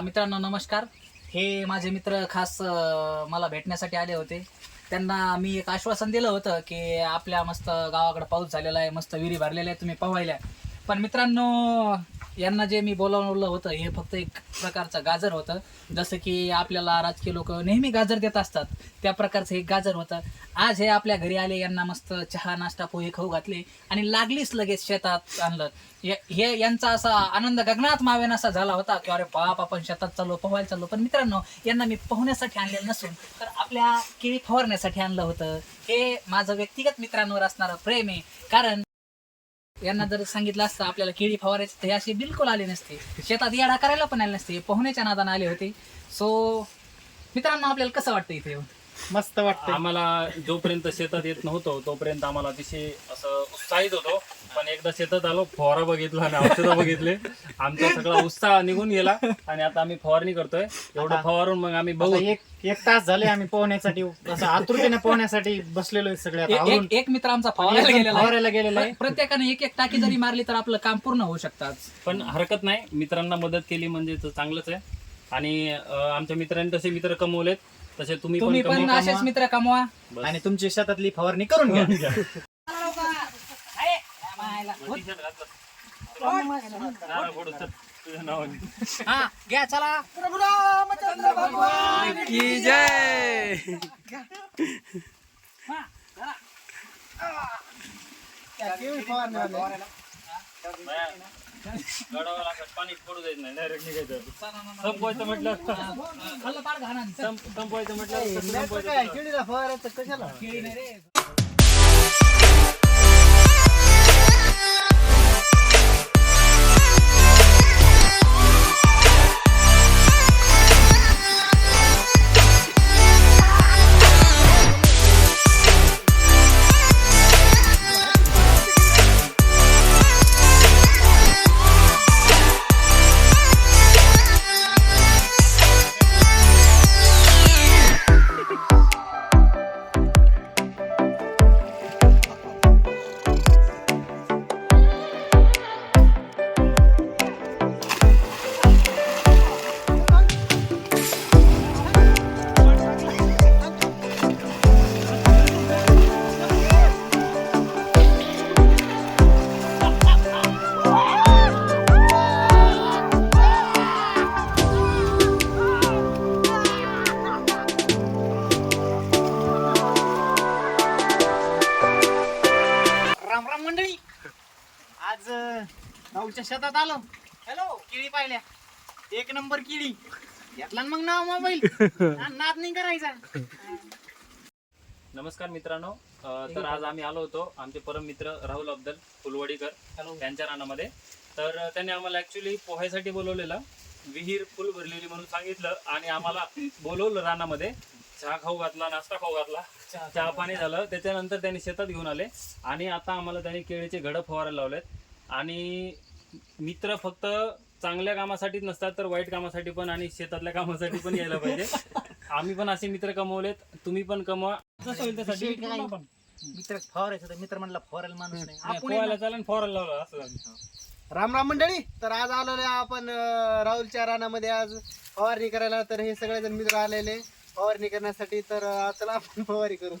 मित्रांनो नमस्कार. हे माझे मित्र खास मला भेटण्यासाठी आले होते. त्यांना मी एक आश्वासन दिलं होतं की आपल्या मस्त गावाकडे पाऊस झालेला आहे मस्त विहिरी भरलेल्या आहे तुम्ही पोहायला पण मित्रांनो यांना जे मी बोलावलं होतं हे फक्त एक प्रकारचं गाजर होतं. जसं की आपल्याला राजकीय लोक नेहमी गाजर देत असतात. त्या प्रकारचं एक गाजर होतं. आज हे आपल्या घरी आले यांना मस्त चहा नाश्ता पोहे खाऊ घातले आणि लागलीच लगेच शेतात आणलं. हे हे यांचा असा आनंद गगनात मावेन असा झाला होता की अरे बाप आपण शेतात चाललो पोहायला चाललो. पण मित्रांनो यांना मी पोहण्यासाठी आणलेलं नसून तर आपल्या केळी फवारण्यासाठी आणलं होतं. हे माझं व्यक्तिगत मित्रांवर असणारं प्रेम आहे. कारण यांना जर सांगितलं असतं आपल्याला केळी फवारायची तर हे असे बिलकुल आले नसते. शेतात येडा करायला पण आले नसते. पोहण्याच्या नादाने आले होते. सो मित्रांनो आपल्याला कसं वाटतं इथे येऊन? मस्त वाटतंय. आम्हाला जोपर्यंत शेतात येत नव्हतो तोपर्यंत आम्हाला अतिशय असं उत्साहित होतो. पण एकदा शेतात आलो फवारा बघितला आणि औषधं बघितले. आमचा सगळा उत्साह निघून गेला आणि आता आम्ही फवारणी करतोय. एवढं फवारून मग आम्ही बघू. एक एक तास झाले आम्ही पोहण्यासाठी. असं आतुरतेने पोहण्यासाठी बसलेलो आहे सगळे आता. एक- आवरून. एक एक मित्र आमचा फवारायला गेलेला आहे. फवारायला गेलेला आहे. प्रत्येकाने एक एक टाकी जरी मारली तर आपलं काम पूर्ण होऊ शकतात. पण हरकत नाही. मित्रांना मदत केली म्हणजे तर चांगलंच आहे. आणि अं, आमच्या मित्रांनी तसे मित्र कमवलेत. तसे तुम्ही तुम्ही पण पण कमवा. असेच मित्र कमवा. बस. आणि तुमची शेतातली फवारणी करून घ्या. हा घ्या चला. की जय. हा, गडावर पाणी पडू द्यायचं नाही. डायरेक्ट निघायचं. संपवायचं म्हटलं संपवायचं म्हटलं संपवायचं कशाला? राम राम मंडळी. आज राहुलच्या शेतात आलो. हॅलो केळी पाहिल्या. एक नंबर केळी घेतला ना मग नाव मोबाईल नाद नाही करायचा. नमस्कार मित्रांनो. अं, तर आज आम्ही आलो होतो आमचे परम मित्र राहुल अब्दल फुलवाडीकर त्यांच्या रानामध्ये. तर अं, त्यांनी आम्हाला ऍक्च्युली पोहायसाठी बोलवलेलं. विहीर फुल भरलेली म्हणून सांगितलं आणि आम्हाला बोलवलं रानामध्ये. चहा खाऊ घातला नाश्ता खाऊ घातला. चहा पाणी झालं. त्याच्यानंतर त्यांनी शेतात घेऊन आले. आणि आता आम्हाला त्यांनी केळीचे घडं फवारायला लावलेत. आणि मित्र फक्त चांगल्या कामासाठीच नसतात तर वाईट कामासाठी पण आणि शेतातल्या कामासाठी पण यायला पाहिजे. आम्ही पण असे मित्र कमवलेत. तुम्ही पण कमवा. त्यासाठी? मित्र फवारायचं तर मित्र म्हणला फवारायला माणूस नाही. आपण चालेल फवारायला लावलं असं. राम राम मंडळी. तर आज आलेलो आहे आपण राहुलच्या रानामध्ये. आज फवारणी करायला. तर हे सगळेजण मित्र आलेले. फवारणी करण्यासाठी तर चला आपण फवारणी करू.